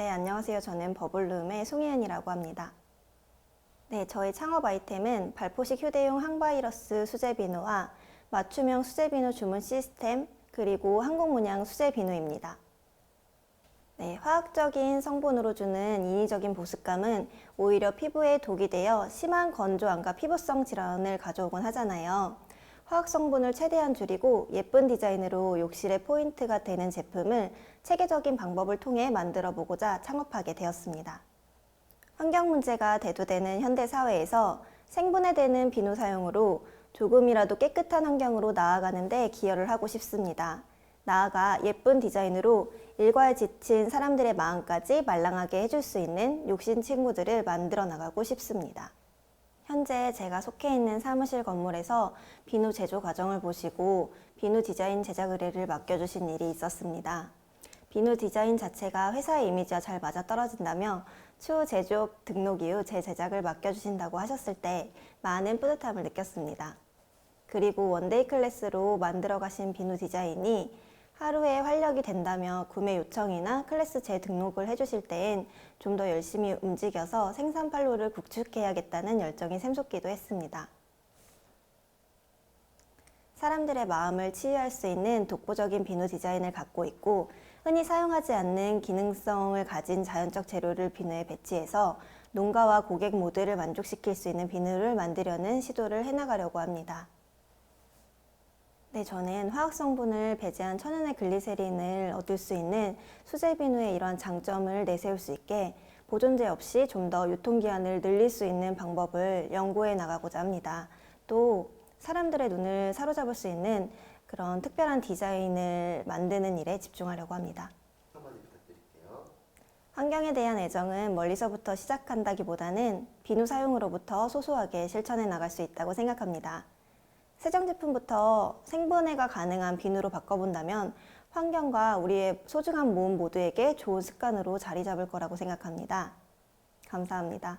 네, 안녕하세요. 저는 버블룸의 송혜은이라고 합니다. 네, 저희 창업 아이템은 발포식 휴대용 항바이러스 수제 비누와 맞춤형 수제 비누 주문 시스템, 그리고 항공 문양 수제 비누입니다. 네, 화학적인 성분으로 주는 인위적인 보습감은 오히려 피부에 독이 되어 심한 건조함과 피부성 질환을 가져오곤 하잖아요. 화학 성분을 최대한 줄이고 예쁜 디자인으로 욕실의 포인트가 되는 제품을 체계적인 방법을 통해 만들어 보고자 창업하게 되었습니다. 환경 문제가 대두되는 현대 사회에서 생분해 되는 비누 사용으로 조금이라도 깨끗한 환경으로 나아가는데 기여를 하고 싶습니다. 나아가 예쁜 디자인으로 일과에 지친 사람들의 마음까지 말랑하게 해줄 수 있는 욕심 친구들을 만들어 나가고 싶습니다. 현재 제가 속해 있는 사무실 건물에서 비누 제조 과정을 보시고 비누 디자인 제작 의뢰를 맡겨주신 일이 있었습니다. 비누 디자인 자체가 회사의 이미지와 잘 맞아 떨어진다며 추후 제조업 등록 이후 제 제작을 맡겨주신다고 하셨을 때 많은 뿌듯함을 느꼈습니다. 그리고 원데이 클래스로 만들어 가신 비누 디자인이 하루에 활력이 된다며 구매 요청이나 클래스 재등록을 해주실 때엔 좀 더 열심히 움직여서 생산 판로를 구축해야겠다는 열정이 샘솟기도 했습니다. 사람들의 마음을 치유할 수 있는 독보적인 비누 디자인을 갖고 있고 흔히 사용하지 않는 기능성을 가진 자연적 재료를 비누에 배치해서 농가와 고객 모두를 만족시킬 수 있는 비누를 만들려는 시도를 해나가려고 합니다. 네, 저는 화학 성분을 배제한 천연의 글리세린을 얻을 수 있는 수제 비누의 이러한 장점을 내세울 수 있게 보존제 없이 좀 더 유통기한을 늘릴 수 있는 방법을 연구해 나가고자 합니다. 또 사람들의 눈을 사로잡을 수 있는 그런 특별한 디자인을 만드는 일에 집중하려고 합니다. 환경에 대한 애정은 멀리서부터 시작한다기보다는 비누 사용으로부터 소소하게 실천해 나갈 수 있다고 생각합니다. 세정 제품부터 생분해가 가능한 비누로 바꿔본다면 환경과 우리의 소중한 몸 모두에게 좋은 습관으로 자리 잡을 거라고 생각합니다. 감사합니다.